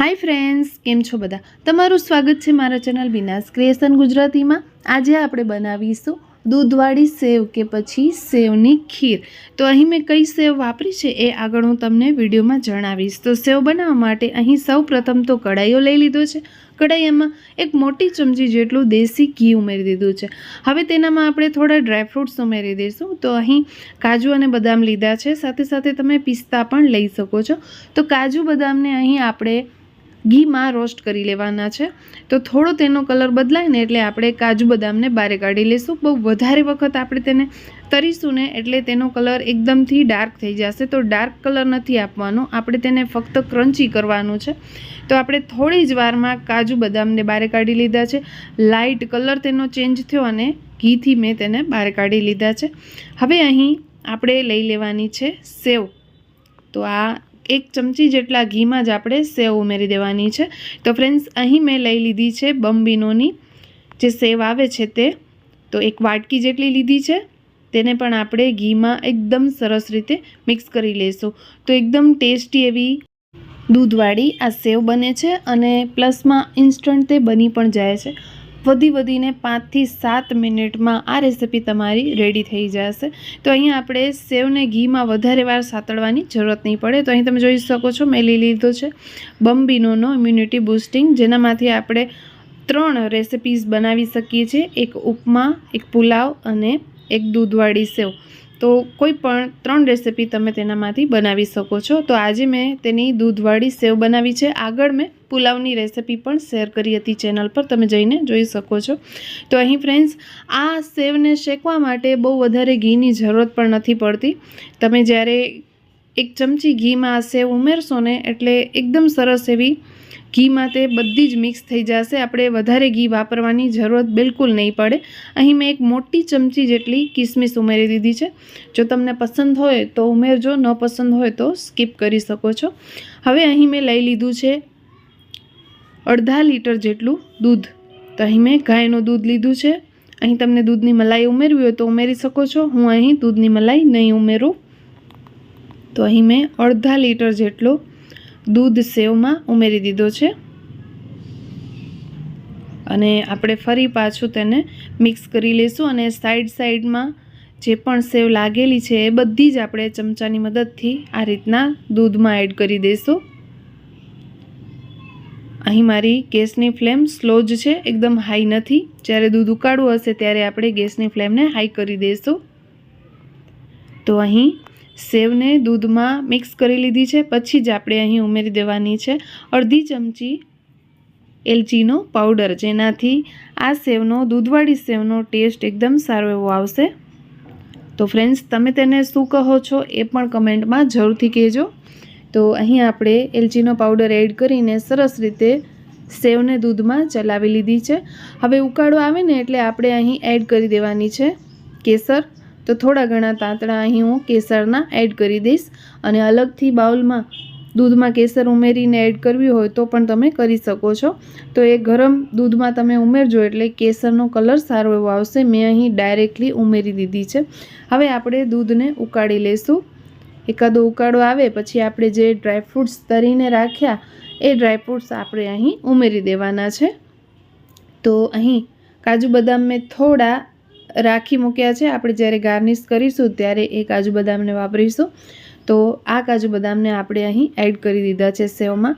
Hi friends, કેમ છો બધા? તમારું સ્વાગત છે મારા ચેનલ વિનાશ ક્રિએશન ગુજરાતીમાં. આજે આપણે બનાવીશું દૂધવાળી સેવ કે પછી સેવની ખીર. તો અહીં મેં કઈ સેવ વાપરી છે એ આગળ હું તમને વિડીયોમાં જણાવીશ. તો સેવ બનાવવા માટે અહીં સૌ પ્રથમ તો કડાઈઓ લઈ લીધો છે. કડાઈમાં એક મોટી ચમચી જેટલું દેશી ઘી ઉમેરી દીધું છે. હવે તેનામાં આપણે થોડા ડ્રાયફ્રૂટ્સ ઉમેરી દઈશું. તો અહીં કાજુ અને બદામ લીધા છે. સાથે સાથે તમે પિસ્તા પણ લઈ શકો છો. તો કાજુ બદામને અહીં આપણે ઘીમાં રોસ્ટ કરી લેવાના છે. તો થોડો તેનો કલર બદલાય ને એટલે આપણે કાજુ બદામને બારે કાઢી લઈશું બહુ વધારે વખત આપણે તેને તરીશું ને એટલે તેનો કલર એકદમથી ડાર્ક થઈ જશે. તો ડાર્ક કલર નથી આપવાનો. આપણે તેને ફક્ત ક્રન્ચી કરવાનું છે. તો આપણે થોડી જ વારમાં કાજુ બદામને બારે કાઢી લીધા છે. લાઇટ કલર તેનો ચેન્જ થયો અને ઘીથી મેં તેને બહાર કાઢી લીધા છે. હવે અહીં આપણે લઈ લેવાની છે સેવ. તો આ એક ચમચી જેટલા ઘીમાં જ આપણે સેવ ઉમેરી દેવાની છે. તો ફ્રેન્ડ્સ અહીં મેં લઈ લીધી છે બમ્બીનોની જે સેવ આવે છે તે. તો એક વાટકી જેટલી લીધી છે. તેને પણ આપણે ઘીમાં એકદમ સરસ રીતે મિક્સ કરી લઈશું તો એકદમ ટેસ્ટી એવી દૂધવાળી આ સેવ બને છે અને પ્લસમાં ઇન્સ્ટન્ટ તે બની પણ જાય છે. વધી વધીને પાંચથી સાત મિનિટમાં આ રેસીપી તમારી રેડી થઈ જશે. તો અહીં આપણે સેવને ઘીમાં વધારે વાર સાતળવાની જરૂરત નહીં પડે. તો અહીં તમે જોઈ શકો છો મેં લીધો છે બમ્બીનોનો ઇમ્યુનિટી બૂસ્ટિંગ જેનામાંથી આપણે ત્રણ રેસિપીઝ બનાવી શકીએ છીએ. એક ઉપમા, એક પુલાવ અને એક દૂધવાળી સેવ. તો કોઈ પણ ત્રણ રેસિપી તમે તેનામાંથી બનાવી શકો છો. તો આજે મેં તેની દૂધવાળી સેવ બનાવી છે. આગળ મેં પુલાવની રેસિપી પણ શેર કરી હતી ચેનલ પર. તમે જઈને જોઈ શકો છો. તો અહીં ફ્રેન્ડ્સ, આ સેવને શેકવા માટે બહુ વધારે ઘીની જરૂરત પણ નથી પડતી. તમે જ્યારે એક ચમચી ઘીમાં આ સેવ ઉમેરશો ને, એટલે એકદમ સરસ એવી ઘીમાં તે બધી જ મિક્સ થઈ જશે. આપણે વધારે ઘી વાપરવાની જરૂરત બિલકુલ નહીં પડે. અહીં મેં એક મોટી ચમચી જેટલી કિસમિસ ઉમેરી દીધી છે. જો તમને પસંદ હોય તો ઉમેરજો, ન પસંદ હોય તો સ્કીપ કરી શકો છો. હવે અહીં મેં લઈ લીધું છે અડધા લીટર જેટલું દૂધ. તો અહીં મેં ગાયનું દૂધ લીધું છે. અહીં તમને દૂધની મલાઈ ઉમેરવી હોય તો ઉમેરી શકો છો. હું અહીં દૂધની મલાઈ નહીં ઉમેરું. તો અહીં મેં અડધા લીટર જેટલો દૂધ સેવમાં ઉમેરી દીધો છે. અને આપણે ફરી પાછું તેને મિક્સ કરી લઈશું અને સાઈડ સાઈડમાં જે પણ સેવ લાગેલી છે એ બધી જ આપણે ચમચાની મદદથી આ રીતના દૂધમાં એડ કરી દઈશું અહીં મારી ગેસની ફ્લેમ સ્લો જ છે, એકદમ હાઈ નથી. જ્યારે દૂધ ઉકાળવું હશે ત્યારે આપણે ગેસની ફ્લેમને હાઈ કરી દઈશું તો અહીં સેવને દૂધમાં મિક્સ કરી લીધી છે. પછી જ આપણે અહીં ઉમેરી દેવાની છે અડધી ચમચી એલચીનો પાવડર જેનાથી આ સેવનો, દૂધવાળી સેવનો ટેસ્ટ એકદમ સારો એવો આવશે. તો ફ્રેન્ડ્સ તમે તેને શું કહો છો એ પણ કમેન્ટમાં જરૂરથી કહેજો. તો અહીં આપણે એલચીનો પાવડર એડ કરીને સરસ રીતે સેવને દૂધમાં ચલાવી લીધી છે. હવે ઉકાળો આવે ને એટલે આપણે અહીં એડ કરી દેવાની છે કેસર. તો થોડા ઘણા તાંતણા અહીં હું કેસરના એડ કરી દઈશ. અને અલગથી બાઉલમાં દૂધમાં કેસર ઉમેરીને એડ કરવી હોય તો પણ તમે કરી શકો છો. તો એ ગરમ દૂધમાં તમે ઉમેરજો એટલે કેસરનો કલર સારો એવો આવશે. મેં અહીં ડાયરેક્ટલી ઉમેરી દીધી છે. હવે આપણે દૂધને ઉકાળી લઈશું એકાદો ઉકાળો આવે પછી આપણે જે ડ્રાયફ્રૂટ્સ તરીને રાખ્યા, એ ડ્રાયફ્રૂટ્સ આપણે અહીં ઉમેરી દેવાના છે. તો અહીં કાજુ બદામ મેં થોડા રાખી મૂક્યા છે. આપણે જ્યારે ગાર્નિશ કરીશું ત્યારે એ કાજુ બદામને વાપરીશું. તો આ કાજુ બદામને આપણે અહીં એડ કરી દીધા છે સેવમાં.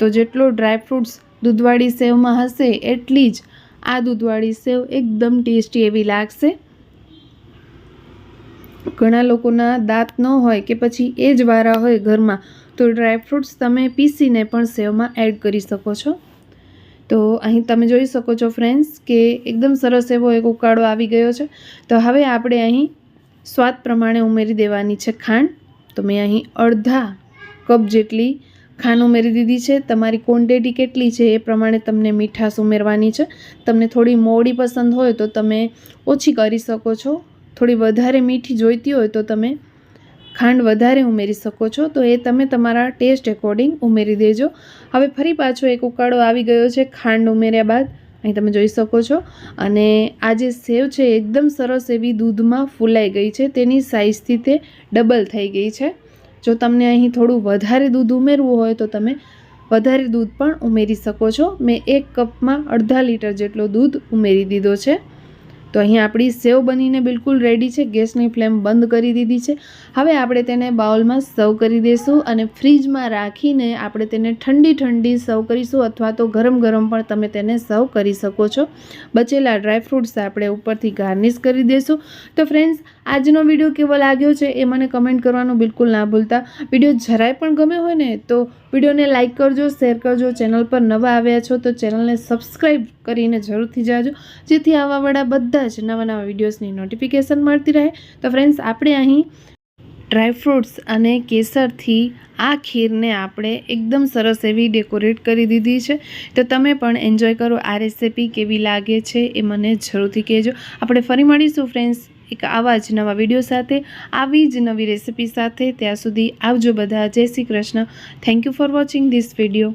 તો જેટલો ડ્રાયફ્રૂટ્સ દૂધવાળી સેવમાં હશે એટલી જ આ દૂધવાળી સેવ એકદમ ટેસ્ટી એવી લાગશે. ઘણા લોકોના દાંત ન હોય કે પછી એ જ વારા હોય ઘરમાં, તો ડ્રાયફ્રૂટ્સ તમે પીસીને પણ સેવમાં એડ કરી શકો છો. તો અહીં તમે જોઈ શકો છો ફ્રેન્ડ્સ કે એકદમ સરસ એવો એક ઉકાળો આવી ગયો છે. તો હવે આપણે અહીં સ્વાદ પ્રમાણે ઉમેરી દેવાની છે ખાંડ. તો મેં અહીં અડધા કપ જેટલી ખાંડ ઉમેરી દીધી છે. તમારી ક્વોન્ટિટી કેટલી છે એ પ્રમાણે તમને મીઠાશ ઉમેરવાની છે. તમને થોડી મોડી પસંદ હોય તો તમે ઓછી કરી શકો છો. થોડી વધારે મીઠી જોઈતી હોય તો તમે ખાંડ વધારે ઉમેરી શકો છો, તો એ તમે તમારા ટેસ્ટ એકોર્ડિંગ ઉમેરી દેજો. હવે ફરી પાછો એક ઉકાળો આવી ગયો છે, ખાંડ ઉમેર્યા બાદ. અહીં તમે જોઈ શકો છો. અને આ જે સેવ છે એકદમ સરસ એવી દૂધમાં ફૂલાઈ ગઈ છે, તેની સાઇઝથી તે ડબલ થઈ ગઈ છે. જો તમને અહીં થોડું વધારે દૂધ ઉમેરવું હોય, તો તમે વધારે દૂધ પણ ઉમેરી શકો છો. મેં એક કપમાં અડધા લીટર જેટલો દૂધ ઉમેરી દીધો છે. તો અહીંયા આપણી સેવ બનીને બિલકુલ રેડી છે. ગેસની ફ્લેમ બંધ કરી દીધી છે. હવે આપણે તેને બાઉલમાં સર્વ કરી દઈશું અને ફ્રીજમાં રાખીને આપણે તેને ઠંડી ઠંડી સર્વ કરીશું અથવા તો ગરમ ગરમ પણ તમે તેને સર્વ કરી શકો છો. બચેલા ડ્રાયફ્રૂટ્સ આપણે ઉપરથી ગાર્નિશ કરી દઈશું તો ફ્રેન્ડ્સ આજનો વીડિયો કેવો લાગ્યો છે એ મને કમેન્ટ કરવાનું બિલકુલ ના ભૂલતા. વીડિયો જરાય પણ ગમ્યો હોય ને તો વિડીયોને લાઇક કરજો, શેર કરજો, ચેનલ પર નવા આવ્યા છો તો ચેનલને સબસ્ક્રાઈબ કરીને જરૂરથી જાજો, જેથી આવાવાળા બધા જ નવા નવા વિડીયોઝની નોટિફિકેશન મળતી રહે. તો ફ્રેન્ડ્સ, આપણે અહીં ડ્રાયફ્રૂટ્સ અને કેસરથી આ ખીરને આપણે એકદમ સરસ એવી ડેકોરેટ કરી દીધી છે. તો તમે પણ એન્જોય કરો, આ રેસીપી કેવી લાગે છે એ મને જરૂરથી કહેજો. આપણે ફરી મળીશું, ફ્રેન્ડ્સ. એક આવા જ નવા વીડિયો સાથે, આવી જ નવી રેસિપી સાથે ત્યાં સુધી આવજો બધા. જય Shri Krishna. Thank you for watching this video